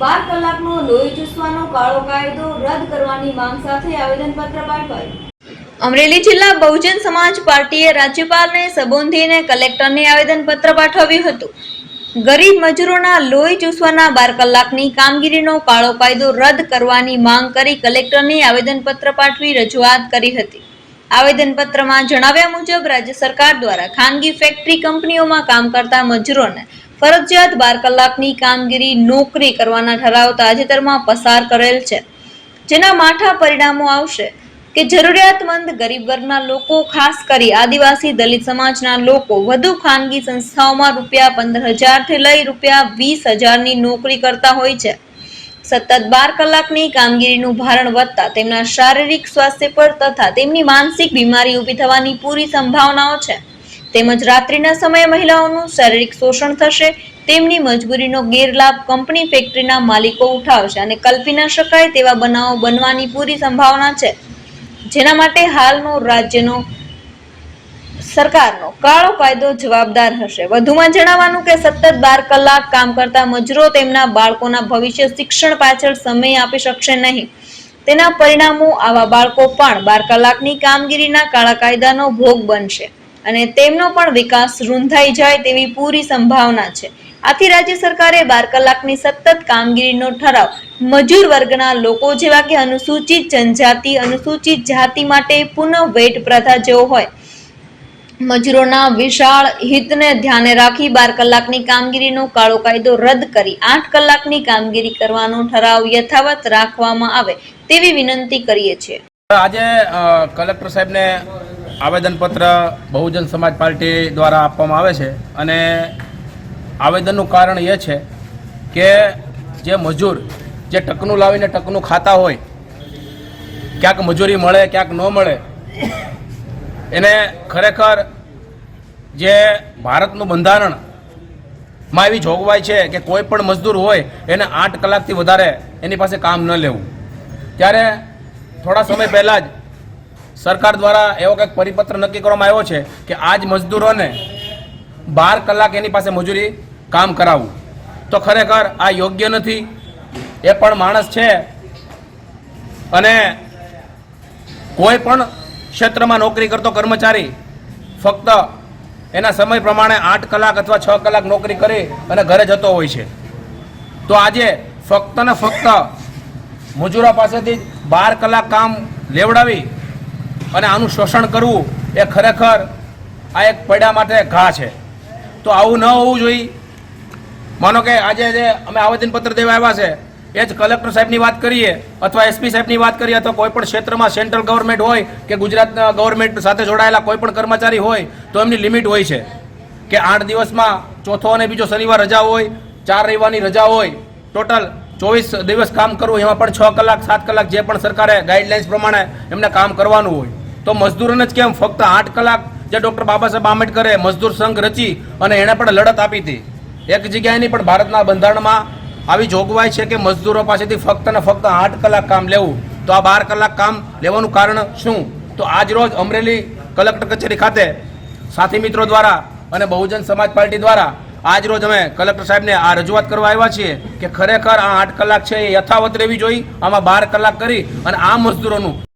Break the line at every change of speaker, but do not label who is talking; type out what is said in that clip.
બાર કલાકનો લોહી ચૂસવાનો કાળો કાયદો રદ કરવાની માંગ સાથે આવેદનપત્ર પાઠવાયું. અમરેલી જિલ્લા બહુજન સમાજ પાર્ટીએ રાજ્યપાલને સંબોધીને કલેક્ટરને આવેદનપત્ર પાઠવ્યું હતું. ગરીબ મજૂરોના લોહી ચૂસવાના બાર કલાકની કામગીરીનો કાળો કાયદો રદ કરવાની માંગ કરી કલેક્ટરને આવેદનપત્ર પાઠવી રજૂઆત કરી હતી. આવેદનપત્રમાં જણાવ્યા મુજબ રાજ્ય સરકાર દ્વારા ખાનગી ફેક્ટરી કંપનીઓમાં કામ કરતા મજૂરોને ફરજિયાત બાર કલાકની કામગીરી નોકરી કરવાના ઠરાવ તાજેતરમાં પસાર કરેલ છે. જેના માઠા પરિણામો આવશે કે જરૂરિયાતમંદ ગરીબ વર્ગના લોકો, ખાસ કરી આદિવાસી દલિત સમાજના લોકો, વધુ ખાનગી સંસ્થાઓમાં રૂપિયા પંદર હજારથી લઈ રૂપિયા વીસ હજારની નોકરી કરતા હોય છે. સતત બાર કલાકની કામગીરીનું ભારણ વધતા તેમના શારીરિક સ્વાસ્થ્ય પર તથા તેમની માનસિક બીમારી ઊભી થવાની પૂરી સંભાવનાઓ છે. તેમજ રાત્રિના સમયે મહિલાઓનું શારીરિક શોષણ થશે, તેમની મજબૂરીનો ગેરલાભ કંપની ફેક્ટરીના માલિકો ઉઠાવશે અને કલ્પી ન શકાય તેવા બનાવો બનવાની પૂરી સંભાવના છે. જેના માટે હાલનો રાજ્યનો સરકારનો કાળો કાયદો જવાબદાર હશે. વધુમાં જણાવવાનું કે સતત બાર કલાક કામ કરતા મજૂરો તેમના બાળકોના ભવિષ્ય શિક્ષણ પાછળ સમય આપી શકશે નહીં. તેના પરિણામો આવા બાળકો પણ બાર કલાકની કામગીરીના કાળા કાયદાનો ભોગ બનશે. અને તેમનો પણ વિકાસ રૂંધાઈ જાય તેવી પૂરી સંભાવના છે. આથી રાજ્ય સરકારે બાર કલાકની સતત કામગીરીનો ઠરાવ મજૂર વર્ગના લોકો જેવા કે અનુસૂચિત જનજાતિ, અનુસૂચિત જાતિ માટે પુનઃ વેટ પ્રથા જેવો હોય. મજૂરોના વિશાળ હિતને ધ્યાને રાખી બાર કલાકની કામગીરીનો કાળો કાયદો રદ કરી આઠ કલાકની કામગીરી કરવાનો ઠરાવ યથાવત રાખવામાં આવે તેવી વિનંતી કરીએ છીએ.
આજે કલેક્ટર સાહેબને આવેદનપત્ર બહુજન સમાજ પાર્ટી દ્વારા આપવામાં આવે છે અને આવેદનનું કારણ એ છે કે જે મજૂર, જે ટકનું લાવીને ટકનું ખાતા હોય, ક્યાંક મજૂરી મળે, ક્યાંક ન મળે, એને ખરેખર જે ભારતનું બંધારણમાં એવી જોગવાઈ છે કે કોઈ પણ મજદૂર હોય, એને આઠ કલાકથી વધારે એની પાસે કામ ન લેવું. ત્યારે થોડા સમય પહેલાં જ સરકાર દ્વારા એવો કંઈક પરિપત્ર નક્કી કરવામાં આવ્યો છે કે આજ મજદૂરોને બાર કલાક એની પાસે મજૂરી કામ કરાવવું. તો ખરેખર આ યોગ્ય નથી. એ પણ માણસ છે. અને કોઈ પણ ક્ષેત્રમાં નોકરી કરતો કર્મચારી ફક્ત એના સમય પ્રમાણે આઠ કલાક અથવા છ કલાક નોકરી કરી અને ઘરે જતો હોય છે. તો આજે ફક્ત ને ફક્ત મજૂરો પાસેથી બાર કલાક કામ લેવડાવી અને આનું શોષણ કરવું એ ખરેખર આ એક પૈડા માટે ઘા છે. તો આવું ન હોવું જોઈએ. માનો કે આજે જે અમે આવેદનપત્ર દેવા આવ્યા છે, એ જ કલેક્ટર સાહેબની વાત કરીએ અથવા એસપી સાહેબની વાત કરીએ અથવા કોઈ પણ ક્ષેત્રમાં સેન્ટ્રલ ગવર્મેન્ટ હોય કે ગુજરાતના ગવર્મેન્ટ સાથે જોડાયેલા કોઈ પણ કર્મચારી હોય, તો એમની લિમિટ હોય છે કે આઠ દિવસમાં ચોથો અને બીજો શનિવાર રજા હોય, ચાર રવિવારની રજા હોય, ટોટલ ચોવીસ દિવસ કામ કરવું, એમાં પણ છ કલાક, સાત કલાક જે પણ સરકારે ગાઈડલાઇન્સ પ્રમાણે એમને કામ કરવાનું હોય. તો મજદૂરોને જ કેમ? ફક્ત આઠ કલાક જે ડૉક્ટર બાબા સાહેબ આંબેડકરે મજદૂર સંઘ રચી અને એણે પણ લડત આપી હતી. એક જગ્યાએની પણ ભારતના બંધારણમાં આવી જોગવાઈ છે કે મજદૂરો પાસેથી ફક્ત ને ફક્ત આઠ કલાક કામ લેવું. તો આ બાર કલાક કામ લેવાનું કારણ શું? તો આજ રોજ અમરેલી કલેક્ટર કચેરી ખાતે સાથી મિત્રો દ્વારા અને બહુજન સમાજ પાર્ટી દ્વારા આજ રોજ અમે કલેક્ટર સાહેબને આ રજૂઆત કરવા આવ્યા છીએ કે ખરેખર આ આઠ કલાક છે એ યથાવત રહેવી જોઈએ. આમાં બાર કલાક કરી અને આ મજદૂરોનું